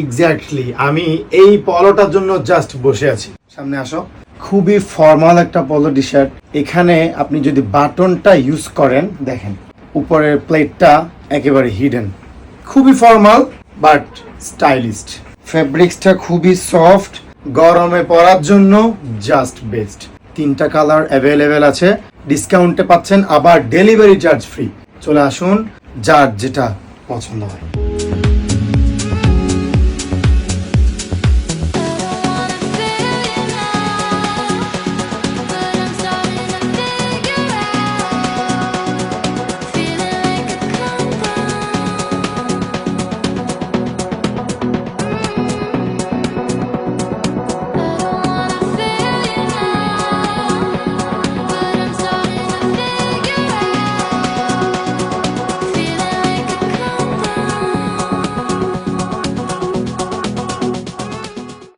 Exactly আমি এই পলোটার জন্য জাস্ট বসে আছি। সামনে আসো। খুবই ফর্মাল একটা পলো টি শার্ট এখানে আপনি যদি বাটনটা ইউজ করেন, দেখেন, উপরের প্লেটটা একেবারে হিডেন খুবই ফর্মাল বাট স্টাইলিস্ট ফেব্রিক্সটা খুবই সফট গরমে পরার জন্য জাস্ট বেস্ট তিনটা কালার অ্যাভেলেবেল আছে। ডিসকাউন্টে পাচ্ছেন, আবার ডেলিভারি চার্জ ফ্রি চলে আসুন, যার যেটা পছন্দ হয়।